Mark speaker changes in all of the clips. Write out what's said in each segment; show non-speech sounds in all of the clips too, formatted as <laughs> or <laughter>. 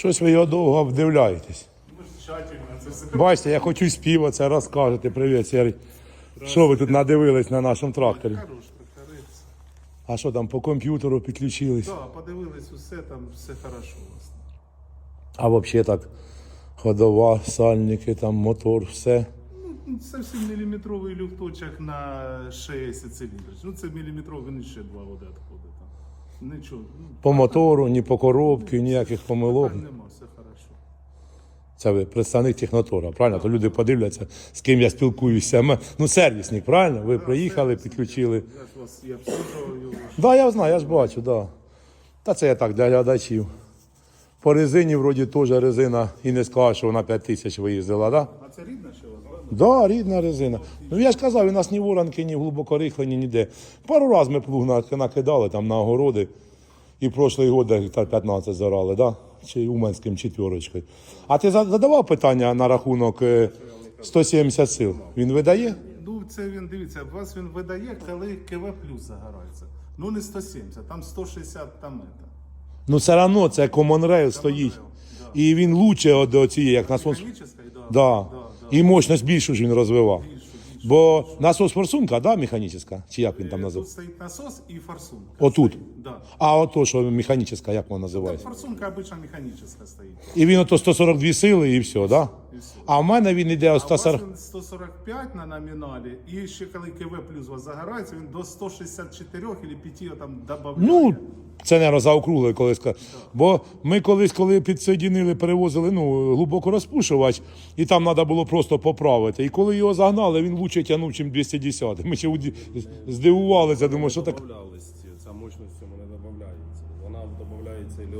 Speaker 1: Щось ви його довго вдивляєтесь. Бачите, я хочу спів, це розкажете. Привіт, Сергій. Що ви тут надивились на нашому тракторі? А що там по комп'ютеру підключились?
Speaker 2: Так, подивились усе, там все хорошо у вас.
Speaker 1: А взагалі так, ходова, сальники, там мотор, все.
Speaker 2: Ну, Зовсім міліметровий люфточок на 6 циліндрів. Ну це міліметровий, він ще два води відходить. Нічого.
Speaker 1: По мотору, ні по коробці, ніяких помилок.
Speaker 2: питань нема, все хорошо.
Speaker 1: Це ви представник технотора, правильно? То люди подивляться, з ким я спілкуюся. Ми- Ну, сервісник, правильно? Ви приїхали, підключили.
Speaker 2: Я ж вас я його.
Speaker 1: Так, да, я знаю, я ж бачу, да. Та це я так для глядачів. По резині, вроді, теж резина, і не скажу, що вона 5 тисяч виїздила, так? Да?
Speaker 2: А це рідна ще правда?
Speaker 1: Да, рідна резина. Ну я ж казав, у нас ні воронки, ні глибоко рихлені, ніде. Пару раз ми плуг накидали там на огороди. І прошлий год гектар 15 зарали, да? Чи Уманським четверочкою. А ти задавав питання на рахунок е, 170 сил? Він видає?
Speaker 2: Ну, це він, дивіться, у вас він видає, коли КВ плюс загорається. Ну не 170, там 160 там это.
Speaker 1: Ну все одно це Rail стоїть. І він лучше від цієї, як насос.
Speaker 2: Механічна, да.
Speaker 1: Да. І мощність більшу ж він розвивав. Бо насос форсунка, да, механічна? Чи як він там
Speaker 2: Тут
Speaker 1: називається?
Speaker 2: стоїть насос і форсунка.
Speaker 1: Отут.
Speaker 2: Стоїть, Да.
Speaker 1: А ото, що механічна, як вона називається?
Speaker 2: Форсунка обычно механічна стоїть.
Speaker 1: І він ото 142 сили і все, да? А в мене він йде о
Speaker 2: А у вас
Speaker 1: 140.
Speaker 2: він 145 на номіналі, і ще коли КВ плюс у вас загорається, він до 164 або 5 там додає.
Speaker 1: Ну, це не заокруглили колись. ка- Бо ми колись, коли підсоєдинили, перевозили ну, глибоко розпушувач, і там треба було просто поправити. І коли його загнали, він лучше тягнув, ніж 210. Ми ще уді- здивувалися, думаю, що так.
Speaker 3: Добавлялась, ця мощність в цьому не додається. Вона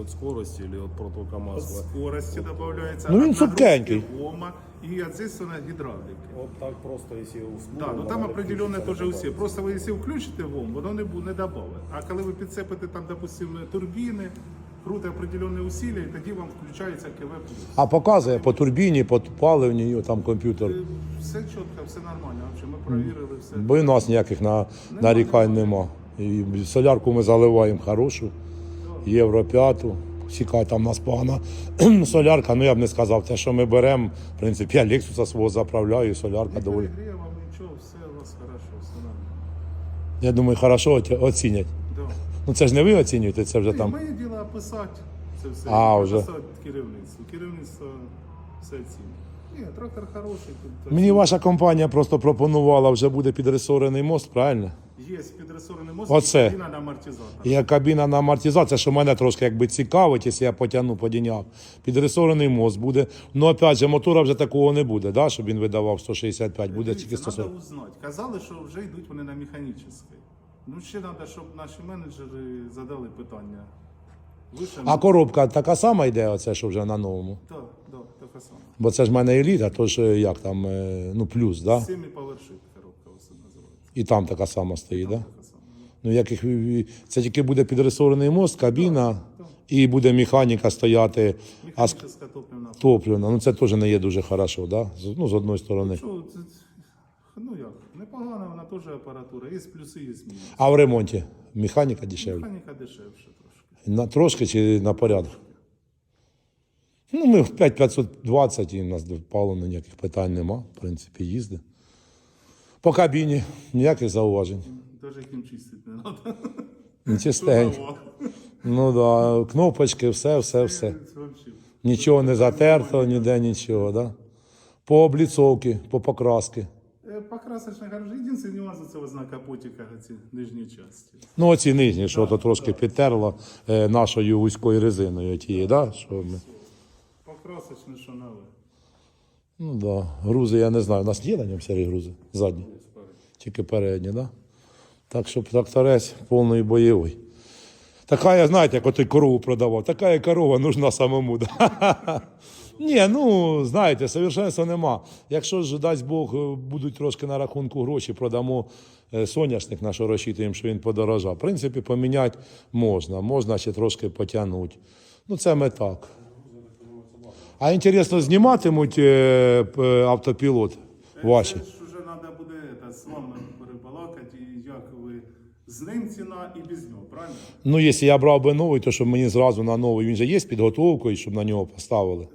Speaker 3: від скорості, або від протока масла.
Speaker 2: Скорості додається.
Speaker 1: Ну, він
Speaker 2: от гома і ответственно гідравліки.
Speaker 3: От так просто, якщо условно.
Speaker 2: Да, ну там определенне теж усі. Просто ви якщо включите ВОМ, воно не буде не добавить. А коли ви підцепите там, допустимо, турбіни, круте определенне усилля, і тоді вам включається КВ+.
Speaker 1: А показує по турбіні, по паливні, його там комп'ютер.
Speaker 2: Е, Все чітко, все нормально. Ми перевірили все.
Speaker 1: Бо і у нас ніяких на, нарікань нема. І солярку ми заливаємо хорошу, євро п'яту. Сіка там у нас погана <clears throat> солярка, ну я б не сказав, те, що ми беремо, в принципі, я Лексуса свого заправляю, солярка доволі.
Speaker 2: Нічого, все у вас хорошо, все нормально.
Speaker 1: Я думаю, хорошо оці- оцінять.
Speaker 2: Да.
Speaker 1: Ну це ж не ви оцінюєте, це вже там.
Speaker 2: Моє діло описати це все.
Speaker 1: А, вже.
Speaker 2: написати керівництву. Керівництво все оцінює. Ні, трактор хороший. Тут
Speaker 1: Мені ваша компанія просто пропонувала, вже буде підресорений мост, правильно?
Speaker 2: Є підресорений мост
Speaker 1: Оце.
Speaker 2: і кабіна на амортизатор.
Speaker 1: І кабіна на амортизація, що мене трошки якби цікавить, якщо я потягну, подіняв. Підресорений мост буде. Ну, опять же, мотора вже такого не буде, да? щоб він видавав 165, буде тільки
Speaker 2: Дивіться,
Speaker 1: 140.
Speaker 2: Треба узнати. Казали, що вже йдуть вони на механічний. Ну, ще треба, щоб наші менеджери задали питання.
Speaker 1: А коробка така сама йде, оце, що вже на новому.
Speaker 2: Так, так, така сама.
Speaker 1: Бо це ж в мене еліта, то ж як там, е, ну плюс, да?
Speaker 2: Семі повершит коробка ось називається.
Speaker 1: І там така сама стоїть, да?
Speaker 2: Така сама.
Speaker 1: Ну, яких це тільки буде підресорений мост, кабіна, і буде механіка стояти, а з
Speaker 2: Механічна топлівна.
Speaker 1: топлена. Ну це теж не є дуже хорошо, да? З- Ну, з одної сторони.
Speaker 2: Що, це, ну як, непогана вона теж апаратура. Є плюси, є мінуси.
Speaker 1: А в ремонті механіка дешевле.
Speaker 2: Механіка трошки.
Speaker 1: На трошки чи на порядок? Ну, ми в 5520 і в нас до паливно ніяких питань нема. В принципі, їздить. По кабіні ніяких зауважень.
Speaker 2: Даже їм чистити не треба.
Speaker 1: Ну, Чистенько. Ну да, кнопочки, все, все, все. Нічого не затерто, ніде нічого, да? По обліцовці, по покраски.
Speaker 2: Е, Покрасочна хороша. Єдиний нюанс це ось на капотиках ці нижні частини.
Speaker 1: Ну, оці нижні, що то трошки підтерло е, нашою вузькою резиною тієї, да? Що ми...
Speaker 2: Покрасочне, що нове.
Speaker 1: Ну да. Грузи, я не знаю. У нас є на ньому сірі грузи? Задні. Тільки передні, да? Так що тракторець повний бойовий. Така, я знаєте, як отой корову продавав, така і корова нужна самому. Да? <laughs> Ні, ну знаєте, совершенства нема. Якщо ж дасть Бог е, будуть трошки на рахунку гроші, продамо е, соняшник, на що розчитуємо, що він подорожав. В принципі, поміняти можна, можна ще трошки потягнути. Ну, це ми так. А інтересно, зніматимуть е, автопілот ваші?
Speaker 2: Вже треба буде з вами перебалакати, як ви З ним ціна і без нього, правильно?
Speaker 1: Ну, якщо я брав би новий, то щоб мені зразу на новий. Він же є з підготовкою, щоб на нього поставили.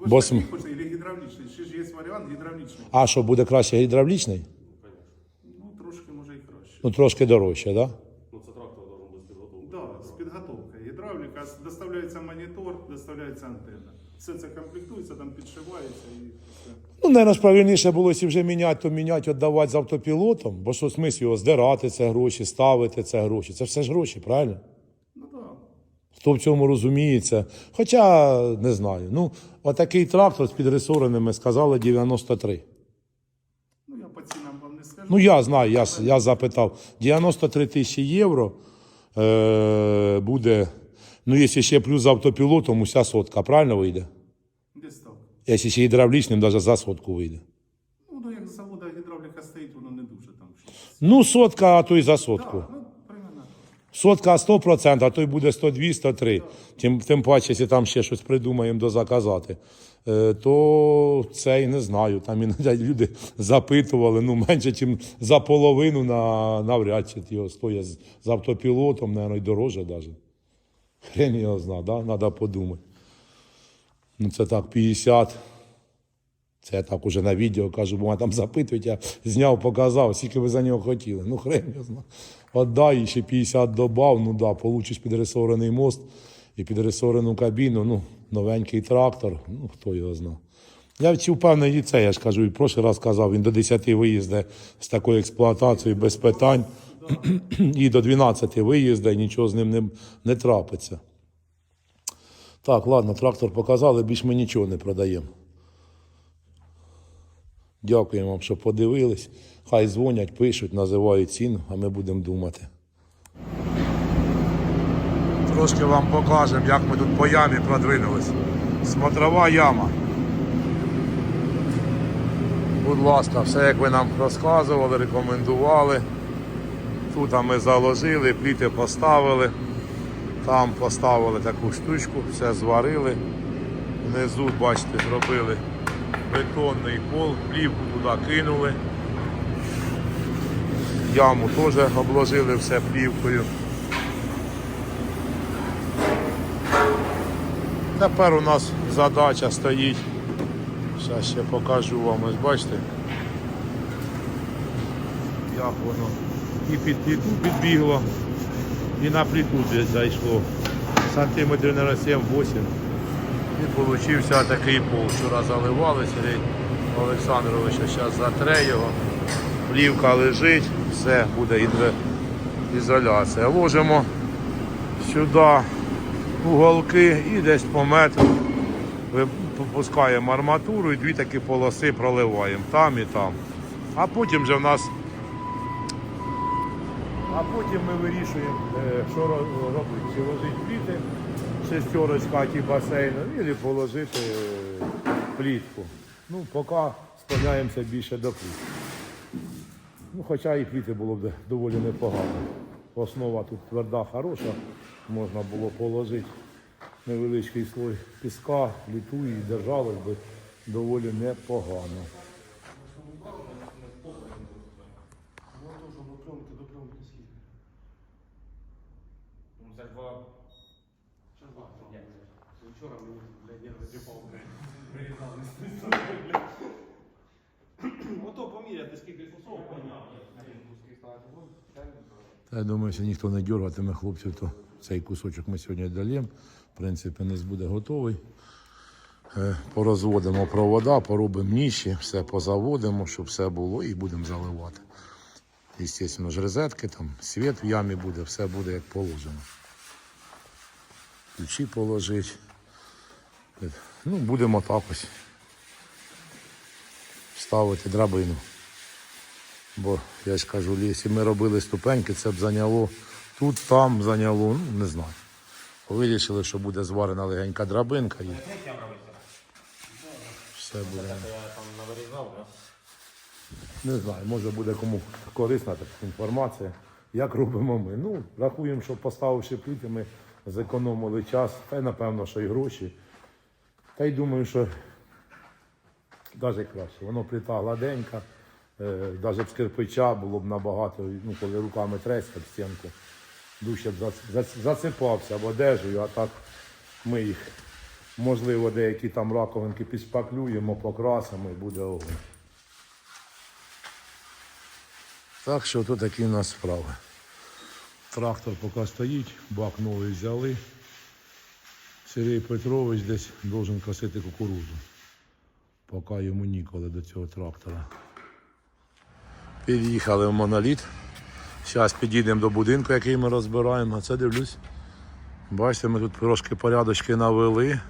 Speaker 2: Ви
Speaker 1: Бо
Speaker 2: ж
Speaker 1: см-
Speaker 2: хочете, або гідравлічний. Ще ж є варіант гідравлічний.
Speaker 1: А що буде краще гідравлічний?
Speaker 2: Ну, трошки може і краще.
Speaker 1: Ну, трошки дорожче, так? Да?
Speaker 3: Ну це трактор должен бути підготовлений.
Speaker 2: Да, з підготовкою. Гідравліка, доставляється монітор, доставляється антенна. Все це комплектується, там підшивається і все.
Speaker 1: Ну, наверное, ж правильніше було, якщо вже міняти, то міняти, віддавати з автопілотом, бо що смисл його здирати це гроші, ставити це гроші. Це все ж гроші, правильно? Хто в цьому розуміється? Хоча не знаю. Ну, отакий трактор з підресореними сказали 93.
Speaker 2: Ну я по цінам вам не скажу.
Speaker 1: Ну, я знаю, я, я запитав. 93 тисячі євро е, буде. Ну, якщо ще плюс з автопілотом, уся сотка, правильно вийде?
Speaker 2: Десь так.
Speaker 1: Якщо ще гідравлічним, навіть за сотку вийде.
Speaker 2: Ну, ну як завода гідравліка стоїть, воно не дуже там щось.
Speaker 1: Ну, сотка, а то й за сотку.
Speaker 2: Так, ну.
Speaker 1: Сотка 100%, а то й буде 102, 103. Тим, тим паче, якщо там ще щось придумаємо дозаказати, е, то це і не знаю. Там іноді люди запитували, ну менше, ніж за половину на, навряд чи його стоїть з, з автопілотом, мабуть, і дороже навіть. Хрен його зна, да? треба подумати. Ну це так, 50. Це я так уже на відео кажу, бо мене там запитують, я зняв, показав, скільки ви за нього хотіли. Ну, хрен я знаю. Отдай, ще 50 добав, ну да, получиш підресорений мост і підресорену кабіну, ну, новенький трактор, ну хто його знає. Я вчив певний ліцей, я ж кажу, і в прошлий раз казав, він до 10 виїздить з такою експлуатацією без питань, і до 12 виїздить, і нічого з ним не, не трапиться. Так, ладно, трактор показали, більш ми нічого не продаємо. Дякуємо вам, що подивились. Хай дзвонять, пишуть, називають ціну, а ми будемо думати. Трошки вам покажемо, як ми тут по ямі продвинулись. Смотрова яма. Будь ласка, все як ви нам розказували, рекомендували. Тут ми заложили, пліти поставили. Там поставили таку штучку, все зварили. Внизу, бачите, зробили бетонний пол, плівку туди кинули. Яму теж обложили все плівкою. Тепер у нас задача стоїть. Зараз ще покажу вам, ось бачите. Як воно і під пліту підбігло, і на пліту десь зайшло. Сантиметрів на 7-8. І получився такий пол. Вчора заливали Сергій Олександрович, зараз затре його. Плівка лежить, все, буде ізоляція. Ложимо сюди уголки і десь по метру попускаємо арматуру і дві такі полоси проливаємо там і там. А потім вже в нас. А потім ми вирішуємо, е, що робити. Чи ложити пліти, шестерочка ті басейну, або положити е, плітку. Ну, поки склоняємося більше до пліт. Ну, хоча і пліти було б доволі непогано. Основа тут тверда, хороша, можна було положити невеличкий слой піска, пліту і держалось би доволі непогано.
Speaker 4: Ж два. Вчора мені, приєднали. Ото поміряти, скільки кусок поміняв.
Speaker 1: Та я думаю, що ніхто не дергатиме хлопців, то цей кусочок ми сьогодні дальємо. В принципі, низ буде готовий. Е, Порозводимо провода, поробимо ніші, все позаводимо, щоб все було, і будемо заливати. Звісно ж, розетки, там світ в ямі буде, все буде як положено. Ключі положити. Е, Ну, будемо так ось ставити драбину. Бо я ж кажу, якщо ми робили ступеньки, це б зайняло тут, там зайняло, ну не знаю. Вирішили, що буде зварена легенька драбинка і все буде. Не знаю, може буде кому корисна така інформація, як робимо ми. Ну, рахуємо, що поставивши пліти, ми зекономили час, та й напевно, що і гроші. Та й думаю, що навіть краще. Воно плита гладенька, навіть з кирпича було б набагато, ну, коли руками тресь об стінку, дужче б засипався або одежею, а так ми їх, можливо, деякі там раковинки підшпаклюємо, покрасимо і буде огонь. Так що тут такі у нас справи. Трактор поки стоїть, бак новий взяли. Сергій Петрович десь должен косити кукурудзу. Поки йому ніколи до цього трактора. Під'їхали в моноліт. Зараз підійдемо до будинку, який ми розбираємо. А це дивлюсь. Бачите, ми тут трошки порядочки навели.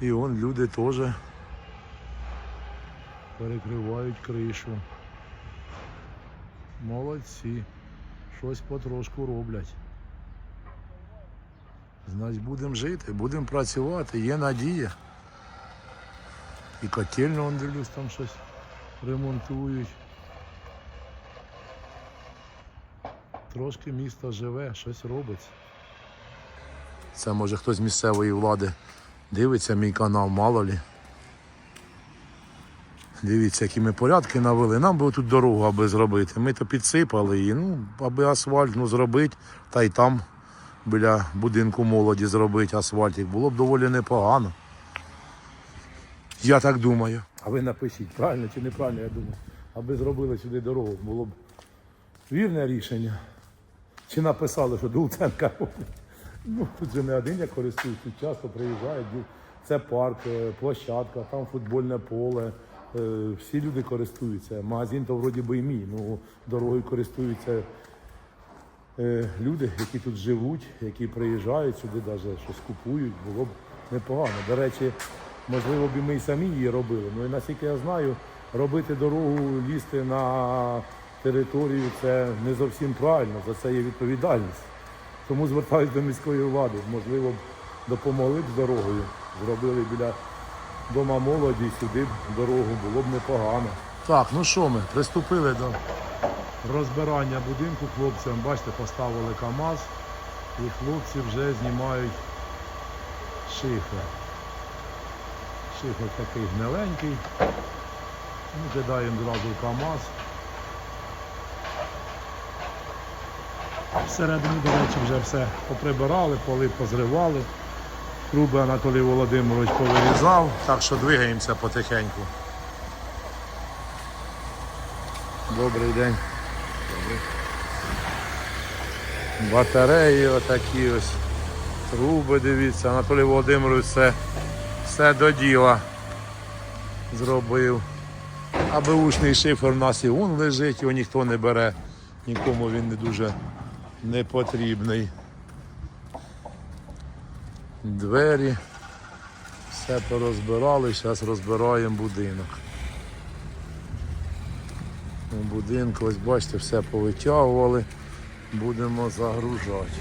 Speaker 1: І вон люди теж перекривають кришу. Молодці. Щось потрошку роблять. Значить, будемо жити, будемо працювати, є надія. І котельну, он дивлюсь, там щось ремонтують. Трошки місто живе, щось робиться. Це може хтось з місцевої влади дивиться мій канал, мало лі. Дивіться, які ми порядки навели. Нам би тут дорогу аби зробити. Ми то підсипали її, ну, аби асфальт ну, зробити, та й там біля будинку молоді зробити асфальтик. Було б доволі непогано. Я так думаю. А ви напишіть, правильно чи неправильно, я думаю. Аби зробили сюди дорогу, було б вірне рішення. Чи написали, що робить? Ну, тут же не один я користуюсь, тут часто приїжджають. Це парк, е, площадка, там футбольне поле. Е, Всі люди користуються. Магазин то вроді би і мій. Ну, дорогою користуються е, люди, які тут живуть, які приїжджають сюди, навіть щось купують, було б непогано. До речі, можливо б і ми й самі її робили. Ну і наскільки я знаю, робити дорогу, лізти на територію це не зовсім правильно, за це є відповідальність. Тому звертаюся до міської влади. Можливо, допомогли б з дорогою, зробили біля дома молоді, сюди б дорогу, було б непогано. Так, ну що ми, приступили до розбирання будинку хлопцям. Бачите, поставили КАМАЗ і хлопці вже знімають шифер. Шифер такий гниленький. Ну, кидаємо зразу КАМАЗ. Всередині, до речі, вже все поприбирали, поли позривали. Труби Анатолій Володимирович повирізав, так що двигаємося потихеньку. Добрий день. Батареї отакі ось. Труби, дивіться, Анатолій Володимирович все, все до діла зробив. А беушний шифер у нас і он лежить, його ніхто не бере, нікому він не дуже не потрібний. Двері. Все порозбирали, зараз розбираємо будинок. У будинку, ось бачите, все повитягували, будемо загружати.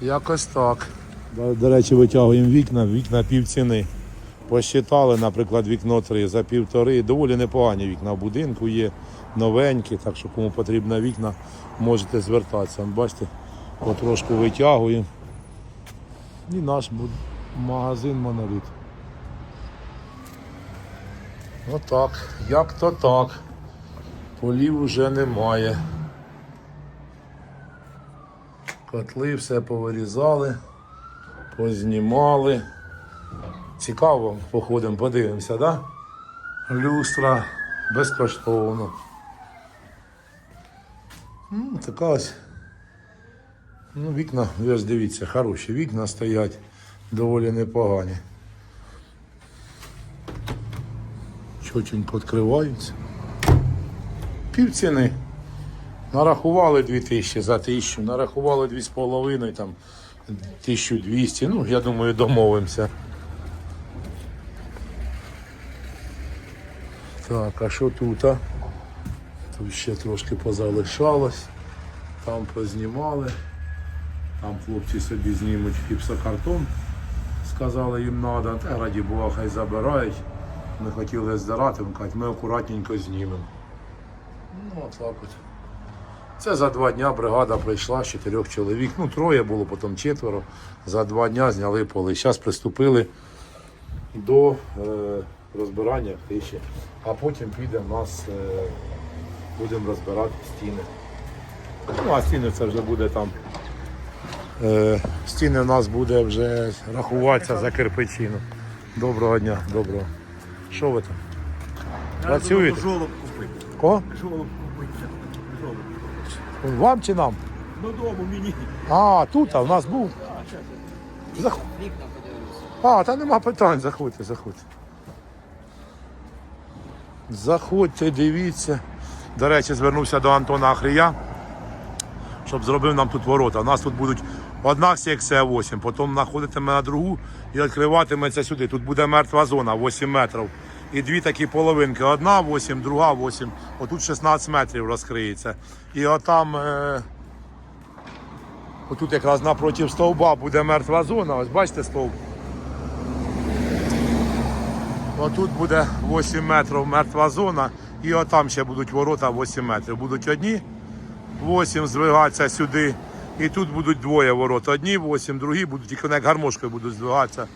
Speaker 1: Якось так. До речі, витягуємо вікна, вікна півціни. Посчитали, наприклад, вікно 3 за півтори. Доволі непогані вікна в будинку є, новенькі, так що кому потрібно вікна, можете звертатися. Бачите, потрошку витягуємо. І наш магазин моноліт. Отак, як то так. Полів вже немає. Котли все повирізали, познімали. Цікаво, походимо, подивимося, да? Люстра безкоштовно. Така ось. Ну, вікна, ви дивіться, хороші вікна стоять, доволі непогані. Чотенько відкриваються. Півціни. Нарахували 2000 за 1000, нарахували 2,5, там 1200. Ну, я думаю, домовимося. Так, а що тут? А? Тут ще трошки позалишалось. Там познімали. Там хлопці собі знімуть гіпсокартон. Сказали їм треба, та раді Бога, хай забирають. Не хотіли здирати, кажуть, ми акуратненько знімемо. Ну, от так от. Це за два дня бригада прийшла з чотирьох чоловік. Ну, троє було, потім четверо. За два дня зняли поли. Зараз приступили до е, розбирання криші. А потім піде в нас, е, будемо розбирати стіни. Ну, а стіни це вже буде там. Е, стіни у нас буде вже рахуватися за кирпичину. Доброго дня, доброго. Що ви там? Працюєте?
Speaker 5: Жолоб купити.
Speaker 1: Кого?
Speaker 5: Жолоб купити. Жолоб.
Speaker 1: Вам чи нам?
Speaker 5: Додому мені.
Speaker 1: А, тут, а в нас був. Заход... А, та нема питань, заходьте, заходьте. Заходьте, дивіться. До речі, звернувся до Антона Ахрія, щоб зробив нам тут ворота. У нас тут будуть одна секція 8, потім знаходитиме на другу і відкриватиметься сюди. Тут буде мертва зона 8 метрів. І дві такі половинки. Одна 8, друга 8. Отут 16 метрів розкриється. І отам. Е... Отут якраз напроти стовба буде мертва зона. Ось бачите стовп. Отут буде 8 метрів мертва зона. І отам ще будуть ворота 8 метрів. Будуть одні 8 здвигатися сюди. І тут будуть двоє ворот. Одні 8, другі будуть, тільки вони як гармошкою будуть здвигатися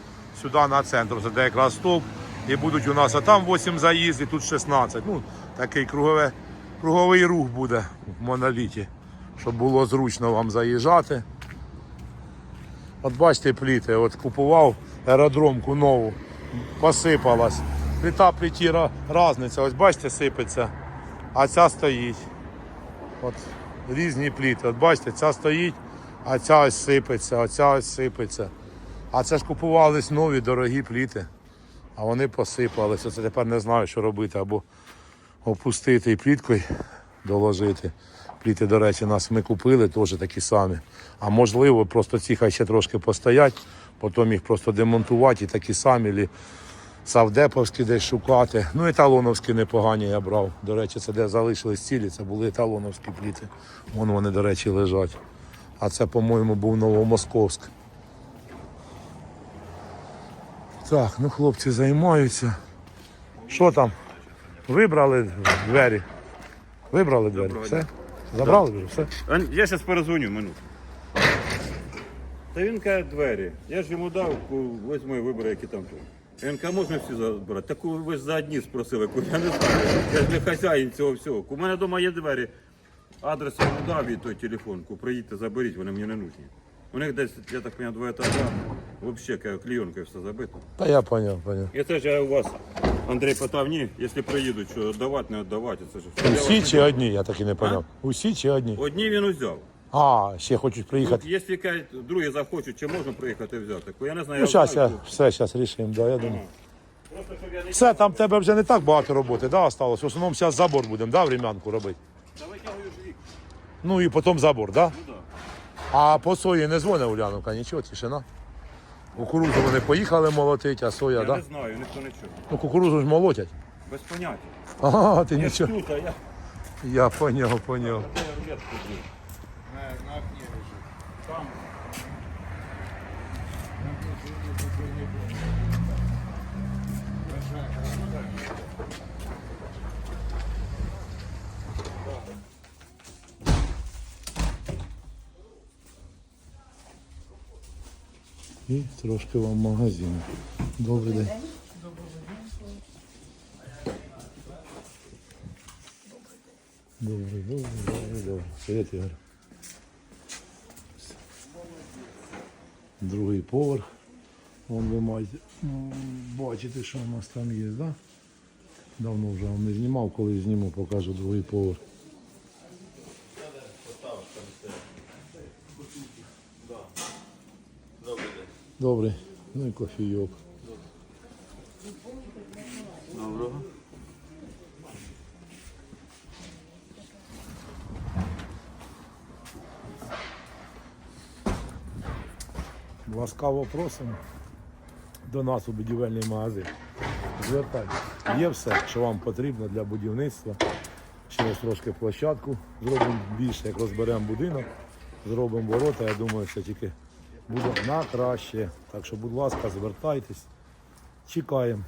Speaker 1: сюди на центр. Це де якраз стовп. І будуть у нас а там 8 заїздів, тут 16. Ну, такий кругове, круговий рух буде в моноліті, щоб було зручно вам заїжджати. От бачите пліти, от купував аеродромку нову, посипалась. Пліта пліті ра- разниця, ось бачите, сипеться, а ця стоїть. От різні пліти. От бачите, ця стоїть, а ця ось сипеться, а ця ось сипеться. А це ж купувались нові дорогі пліти, а вони посипалися. Це тепер не знаю, що робити. Або опустити і пліткою доложити. Пліти, до речі, нас ми купили теж такі самі. А можливо, просто ці хай ще трошки постоять, потім їх просто демонтувати і такі самі. Савдеповські десь шукати. Ну, еталоновські непогані я брав. До речі, це де залишились цілі, це були еталоновські пліти. Вон вони, до речі, лежать. А це, по-моєму, був Новомосковськ. Так, ну хлопці займаються. Що там? Вибрали двері? Вибрали двері? Все? Забрали вже? Все?
Speaker 6: А, Я зараз перезвоню минуту. Та він каже двері. Я ж йому дав, візьми вибори, які там. Каже, можна всі забрати. Так ви ж за одні спросили, ку- я не знаю. Я ж не хазяїн цього всього. У мене вдома є двері. Адрес я дав і той телефонку. Приїдьте, заберіть, вони мені не нужні. У них десь, я так розумію, два етажа. Взагалі, каже, все забито.
Speaker 1: Та я поняв, поняв.
Speaker 6: І це ж я у вас, Андрій питав, ні, якщо приїдуть, що віддавати, не віддавати. Це ж Я
Speaker 1: Усі чи одні, я так і не поняв. Усі чи одні?
Speaker 6: Одні він узяв.
Speaker 1: А, ще хочуть приїхати.
Speaker 6: Ну, Якщо другі захочуть, чи можна приїхати взяти? Бо Я не знаю.
Speaker 1: Ну, зараз я
Speaker 6: знаю,
Speaker 1: все зараз рішимо, да, я думаю.
Speaker 6: Просто, щоб я не...
Speaker 1: Все, там тебе вже не так багато роботи, да, осталось. В основному зараз забор будемо, да, врем'янку робити.
Speaker 6: Та витягую ж вік.
Speaker 1: Ну і потім забор, да?
Speaker 6: Ну, да.
Speaker 1: А по сої не дзвонить Уляновка, нічого, тишина. Кукурузу вони поїхали молотити, а соя,
Speaker 6: Я
Speaker 1: да?
Speaker 6: не знаю, ніхто не чує.
Speaker 1: Ну кукурузу ж молотять.
Speaker 6: Без поняття.
Speaker 1: Ага, ти
Speaker 6: Я ж
Speaker 1: нічого.
Speaker 6: тут, а я...
Speaker 1: Я поняв, поняв.
Speaker 6: Я рулетку б'ю?
Speaker 1: І трошки вам магазину. Добрий день. Добрий, добрий, добрий, добрий. Привіт, Ігор. Другий поверх. Вон ви маєте м, бачите, що у нас там є, да? Давно вже не знімав, коли зніму, покажу другий поверх. Добрий. Ну і кофійок. Ласкаво просимо до нас у будівельний магазин. Звертайтесь. Є все, що вам потрібно для будівництва. Ще ось трошки площадку зробимо більше, як розберемо будинок, зробимо ворота. Я думаю, це тільки буде на краще. Так що, будь ласка, звертайтесь. Чекаємо.